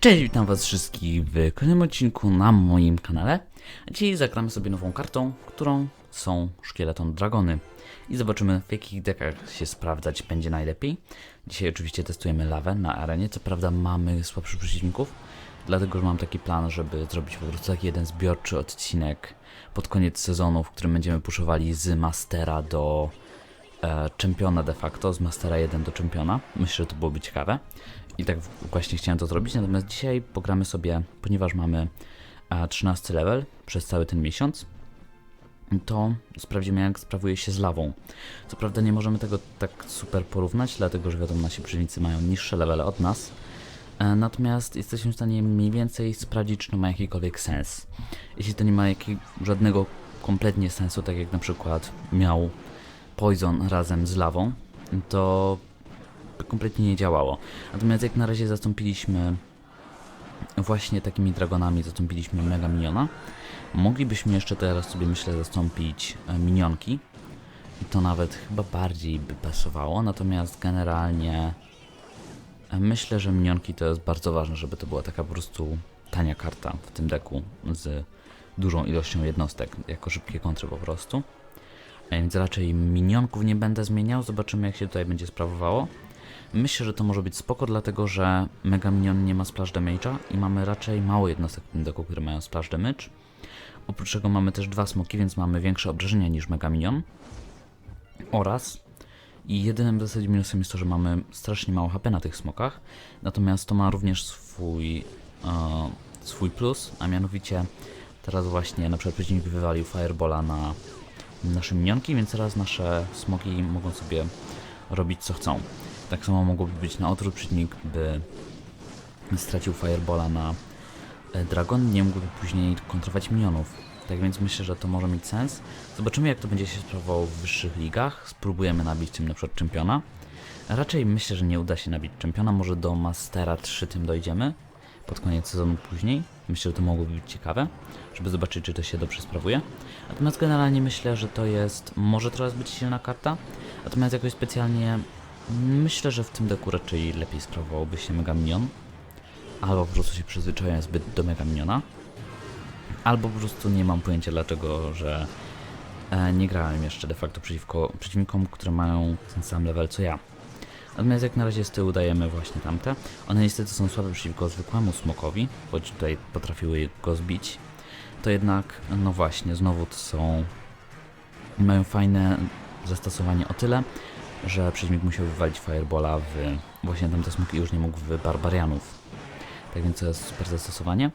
Cześć, witam was wszystkich w kolejnym odcinku na moim kanale. Dzisiaj zagramy sobie nową kartą, którą są szkieleton dragony. I zobaczymy w jakich dekach się sprawdzać będzie najlepiej. Dzisiaj oczywiście testujemy lawę na arenie, co prawda mamy słabszych przeciwników, dlatego że mam taki plan, żeby zrobić po prostu taki jeden zbiorczy odcinek pod koniec sezonu, w którym będziemy puszowali z Mastera do e, czempiona de facto, z Mastera 1 do czempiona. Myślę, że to byłoby ciekawe. I tak właśnie chciałem to zrobić, natomiast dzisiaj pogramy sobie, ponieważ mamy e, 13 level przez cały ten miesiąc, to sprawdzimy jak sprawuje się z lawą. Co prawda nie możemy tego tak super porównać, dlatego że wiadomo nasi przeciwnicy mają niższe levele od nas, e, natomiast jesteśmy w stanie mniej więcej sprawdzić, czy to ma jakikolwiek sens. Jeśli to nie ma jakiego, żadnego kompletnie sensu, tak jak na przykład miał Poison razem z lawą, to kompletnie nie działało. Natomiast jak na razie zastąpiliśmy właśnie takimi dragonami, zastąpiliśmy Mega Miniona. Moglibyśmy jeszcze teraz sobie myślę zastąpić e, minionki. I to nawet chyba bardziej by pasowało, natomiast generalnie e, myślę, że minionki to jest bardzo ważne, żeby to była taka po prostu tania karta w tym deku z dużą ilością jednostek, jako szybkie kontry po prostu. E, Więc raczej minionków nie będę zmieniał, zobaczymy jak się tutaj będzie sprawowało. Myślę, że to może być spoko, dlatego że Mega Minion nie ma splash damage'a i mamy raczej mało jednostek w tym deku, które mają splash damage. Oprócz czego mamy też dwa smoki, więc mamy większe obrażenia niż Mega Minion. Oraz i jedynym w zasadzie minusem jest to, że mamy strasznie mało HP na tych smokach. Natomiast to ma również swój, e, swój plus, a mianowicie teraz właśnie na przykład przeciwnik wywalił Firebola na nasze minionki, więc teraz nasze smoki mogą sobie robić co chcą. Tak samo mogłoby być na odwrót, przeciwnik by stracił Firebola na e, Dragon, nie mógłby później kontrować minionów. Tak więc myślę, że to może mieć sens. Zobaczymy jak to będzie się sprawowało w wyższych ligach. Spróbujemy nabić tym na przykład czempiona. Raczej myślę, że nie uda się nabić czempiona, może do Mastera 3 tym dojdziemy. Pod koniec sezonu później. Myślę, że to mogłoby być ciekawe, żeby zobaczyć, czy to się dobrze sprawuje. Natomiast generalnie myślę, że to jest może teraz być silna karta. Natomiast jakoś specjalnie myślę, że w tym deku raczej lepiej sprawowałoby się Mega Minion. Albo po prostu się przyzwyczaiłem zbyt do Mega Miniona. Albo po prostu nie mam pojęcia dlaczego, że e, nie grałem jeszcze de facto przeciwko przeciwnikom, które mają ten sam level co ja. Natomiast jak na razie z tyłu dajemy właśnie tamte. One niestety są słabe przeciwko zwykłemu smokowi, choć tutaj potrafiły go zbić. To jednak, no właśnie, znowu to są... Mają fajne zastosowanie o tyle, że przeciwnik musiał wywalić Firebola w właśnie tamte smoki już nie mógł w Barbarianów. Tak więc to jest super zastosowanie.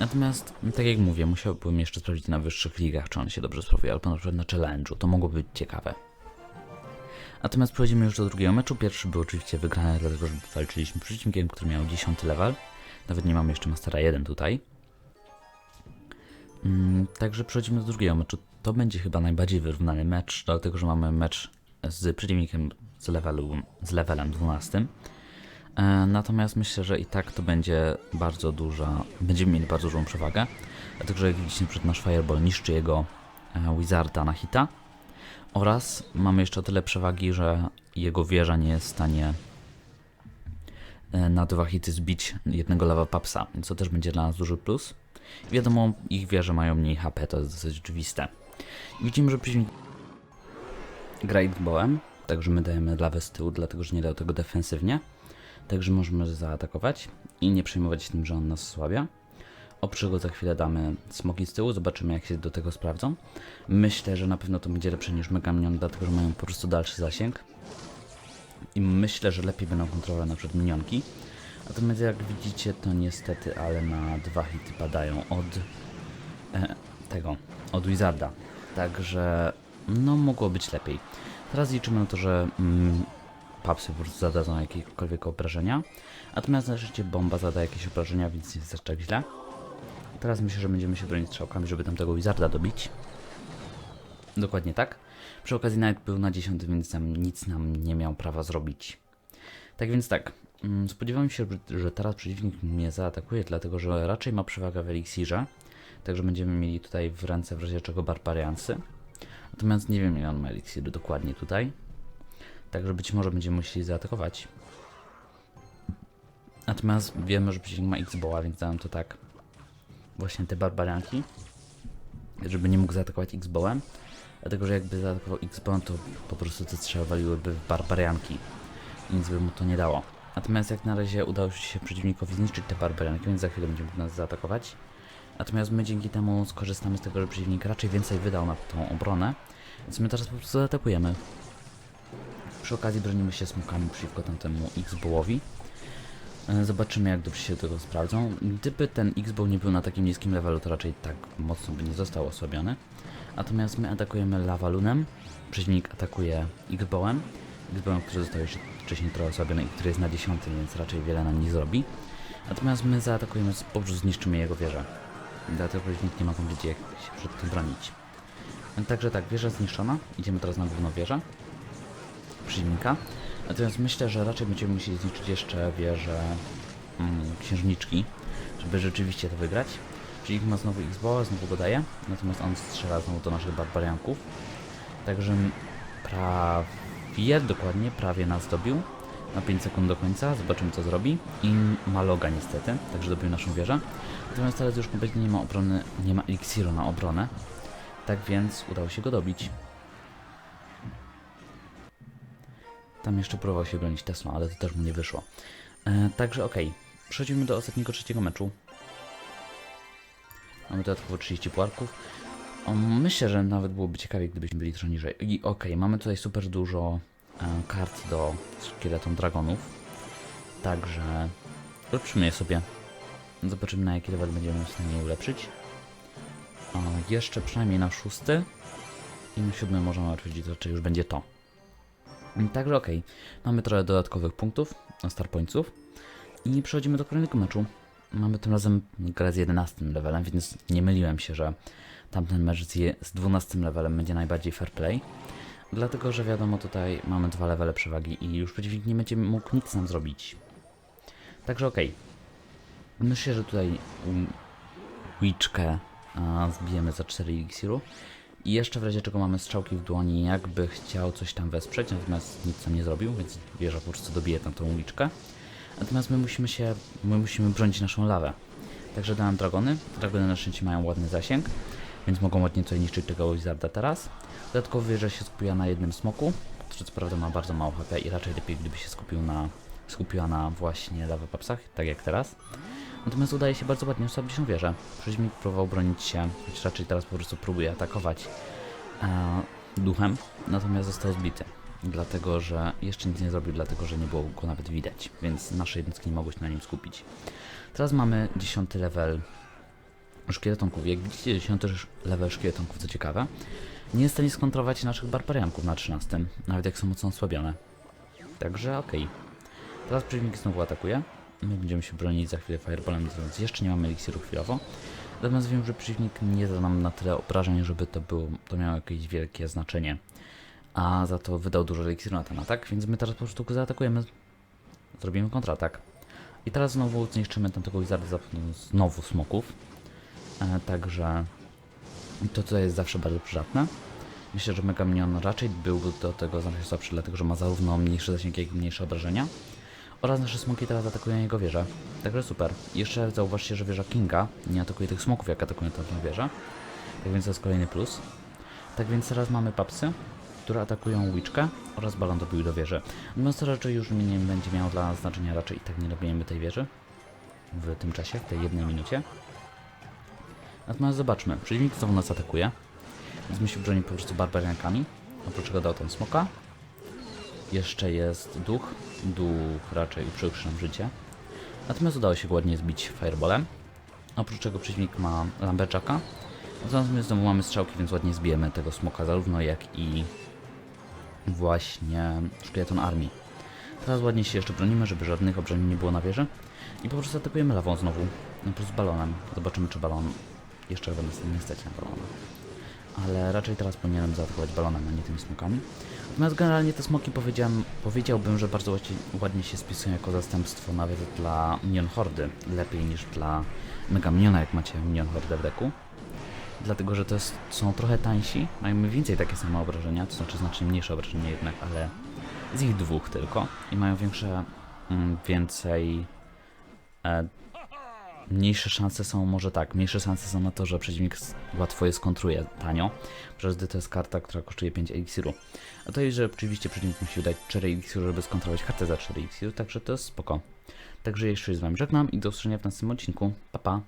Natomiast, tak jak mówię, musiałbym jeszcze sprawdzić na wyższych ligach, czy on się dobrze sprawuje, albo na przykład na challenge'u. To mogłoby być ciekawe. Natomiast przechodzimy już do drugiego meczu. Pierwszy był oczywiście wygrany, dlatego że walczyliśmy z przeciwnikiem, który miał 10 level. Nawet nie mamy jeszcze Mastera 1 tutaj. Mm, także przechodzimy do drugiego meczu. To będzie chyba najbardziej wyrównany mecz, dlatego że mamy mecz z przeciwnikiem z, levelu, z levelem 12. E, Natomiast myślę, że i tak to będzie bardzo duża, będziemy mieli bardzo dużą przewagę, dlatego że jak widzicie przed nasz Fireball niszczy jego e, Wizarda na hita oraz mamy jeszcze tyle przewagi, że jego wieża nie jest w stanie e, na dwa hity zbić jednego lava papsa, to też będzie dla nas duży plus. Wiadomo, ich wieże mają mniej HP, to jest dosyć oczywiste. Widzimy, że przeciwnik gra bołem, także my dajemy lawę z tyłu, dlatego że nie dał tego defensywnie. Także możemy zaatakować i nie przejmować się tym, że on nas słabia. Oprócz tego za chwilę damy smoki z tyłu, zobaczymy jak się do tego sprawdzą. Myślę, że na pewno to będzie lepsze niż Mega Minion, dlatego że mają po prostu dalszy zasięg. I myślę, że lepiej będą kontrolować na przykład minionki. Natomiast jak widzicie, to niestety, ale na dwa hity padają od e, tego, od Wizarda. Także no mogło być lepiej. Teraz liczymy na to, że mm, papsy po prostu zadadzą jakiekolwiek obrażenia. Natomiast na szczęście bomba zada jakieś obrażenia, więc nie jest aż tak źle. Teraz myślę, że będziemy się bronić strzałkami, żeby tamtego Wizarda dobić. Dokładnie tak. Przy okazji nawet był na 10, więc tam nic nam nie miał prawa zrobić. Tak więc tak. mm, Spodziewam się, że teraz przeciwnik mnie zaatakuje, dlatego że raczej ma przewagę w eliksirze. Także będziemy mieli tutaj w ręce w razie czego barbariansy. Natomiast nie wiem ile on ma eliksiry dokładnie tutaj. Także być może będziemy musieli zaatakować. Natomiast wiemy, że przeciwnik ma X-Boła, więc dałem to tak. Właśnie te barbarianki. Żeby nie mógł zaatakować X-Bołem. Dlatego, że jakby zaatakował X-Bołem, to po prostu te strzały waliłyby w barbarianki. I nic by mu to nie dało. Natomiast jak na razie udało się przeciwnikowi zniszczyć te barbarianki, więc za chwilę będzie mógł nas zaatakować. Natomiast my dzięki temu skorzystamy z tego, że przeciwnik raczej więcej wydał na tą obronę. Więc my teraz po prostu zaatakujemy. Przy okazji bronimy się smokami przeciwko tamtemu X-Bołowi. E, Zobaczymy jak dobrze się tego sprawdzą. Gdyby ten X-Bow nie był na takim niskim levelu, to raczej tak mocno by nie został osłabiony. Natomiast my atakujemy Lavalunem, przeciwnik atakuje X-Bowem. X-Bowem, który został jeszcze wcześniej trochę osłabiony i który jest na 10, więc raczej wiele nam nie zrobi. Natomiast my zaatakujemy, po prostu zniszczymy jego wieżę. Dlatego przeciwnik nie ma tam gdzie się przed tym bronić. Także tak, wieża zniszczona. Idziemy teraz na główną wieżę przeciwnika. Natomiast myślę, że raczej będziemy musieli zniszczyć jeszcze wieżę mm, księżniczki, żeby rzeczywiście to wygrać. Przeciwnik ma znowu X-Boła, znowu go daje, natomiast on strzela znowu do naszych barbarianków. Także prawie, dokładnie, prawie nas dobił. Na 5 sekund do końca, zobaczymy co zrobi. I ma loga niestety, także dobił naszą wieżę. Natomiast teraz już kompletnie nie ma obrony, nie ma eliksiru na obronę. Tak więc udało się go dobić. Tam jeszcze próbował się bronić Tesla, ale to też mu nie wyszło. E, także okej, przechodzimy do ostatniego trzeciego meczu. Mamy dodatkowo 30 puarków. Myślę, że nawet byłoby ciekawie, gdybyśmy byli trochę niżej. I okej, mamy tutaj super dużo kart do szkieleton dragonów. Także ulepszymy je sobie. Zobaczymy na jaki level będziemy w stanie ulepszyć. Jeszcze przynajmniej na szósty. I na siódmy możemy ulepszyć, to raczej już będzie to. Także okej, mamy trochę dodatkowych punktów, star pointsów i przechodzimy do kolejnego meczu. Mamy tym razem grę z 11 levelem, więc nie myliłem się, że tamten mecz z 12 levelem będzie najbardziej fair play. Dlatego, że wiadomo, tutaj mamy dwa levele przewagi i już przeciwnik nie będzie mógł nic nam zrobić. Także okej. Myślę, że tutaj um, Witchkę a, zbijemy za 4 eliksiru. I jeszcze w razie czego mamy strzałki w dłoni, jakby chciał coś tam wesprzeć, natomiast nic tam nie zrobił, więc wieża po prostu dobije tam tą uliczkę. Natomiast my musimy się, my musimy bronić naszą lawę. Także dałem dragony. Dragony na szczęście mają ładny zasięg, więc mogą ładnie tutaj niszczyć tego Wizarda teraz. Dodatkowo wieża się skupiła na jednym smoku, który co prawda ma bardzo mało HP i raczej lepiej gdyby się skupił na, skupiła na właśnie lawopapsach, tak jak teraz. Natomiast udaje się bardzo ładnie osłabić tą wieżę. Przeciwnik próbował bronić się, choć raczej teraz po prostu próbuje atakować e, duchem, natomiast został zbity. Dlatego, że jeszcze nic nie zrobił, dlatego, że nie było go nawet widać, więc nasze jednostki nie mogły się na nim skupić. Teraz mamy 10 level szkieletonków. Jak widzicie, 10 level szkieletonków, co ciekawe, nie jest w stanie skontrować naszych barbarianków na 13, nawet jak są mocno osłabione. Także okej. Teraz przeciwnik znowu atakuje. My będziemy się bronić za chwilę fireballem, więc jeszcze nie mamy eliksiru chwilowo. Natomiast wiem, że przeciwnik nie da nam na tyle obrażeń, żeby to było, to miało jakieś wielkie znaczenie. A za to wydał dużo eliksiru na ten atak, więc my teraz po prostu zaatakujemy. Zrobimy kontratak. I teraz znowu zniszczymy tamtego wizarda za znowu smoków. E, także to co jest zawsze bardzo przydatne. Myślę, że Mega Minion raczej byłby do tego znacznie słabszy, dlatego że ma zarówno mniejszy zasięg, jak i mniejsze obrażenia. Oraz nasze smoki teraz atakują jego wieżę. Także super. Jeszcze zauważcie, że wieża Kinga nie atakuje tych smoków, jak atakują tę wieżę. Tak więc to jest kolejny plus. Tak więc teraz mamy papsy, które atakują Witchkę oraz balon dobił do wieży. Natomiast to raczej już nie będzie miało dla nas znaczenia, raczej i tak nie dobijemy tej wieży w tym czasie, w tej jednej minucie. Natomiast zobaczmy, przeciwnik znowu nas atakuje, więc my się broni po prostu barbariankami. Oprócz czego dał tam smoka. Jeszcze jest duch. Duch raczej uprzykrzył nam życie. Natomiast udało się ładnie zbić fireballem. Oprócz czego przeciwnik ma lumberjacka. Natomiast znowu mamy strzałki, więc ładnie zbijemy tego smoka zarówno jak i właśnie szkieleton armii. Teraz ładnie się jeszcze bronimy, żeby żadnych obrażeń nie było na wieży. I po prostu atakujemy lawą znowu. No plus balonem. Zobaczymy czy balon jeszcze będę nie stać na balona. Ale raczej teraz powinienem zaatakować balonem, a nie tymi smokami. Natomiast generalnie te smoki powiedziałbym, że bardzo ładnie, ładnie się spisują jako zastępstwo nawet dla Minion Hordy. Lepiej niż dla Mega Miniona, jak macie Minion Hordę w deku. Dlatego, że to jest, są trochę tańsi, mają mniej więcej takie same obrażenia, to znaczy znacznie mniejsze obrażenia jednak, ale z ich dwóch tylko. I mają większe, mm, więcej e, mniejsze szanse są, może tak, mniejsze szanse są na to, że przeciwnik łatwo je skontruje tanio, przez gdy to jest karta, która kosztuje 5 eliksiru. A to jest, że oczywiście przeciwnik musi wydać 4 eliksiru, żeby skontrolować kartę za 4 eliksiru, także to jest spoko. Także jeszcze z wami żegnam i do usłyszenia w następnym odcinku. Pa pa!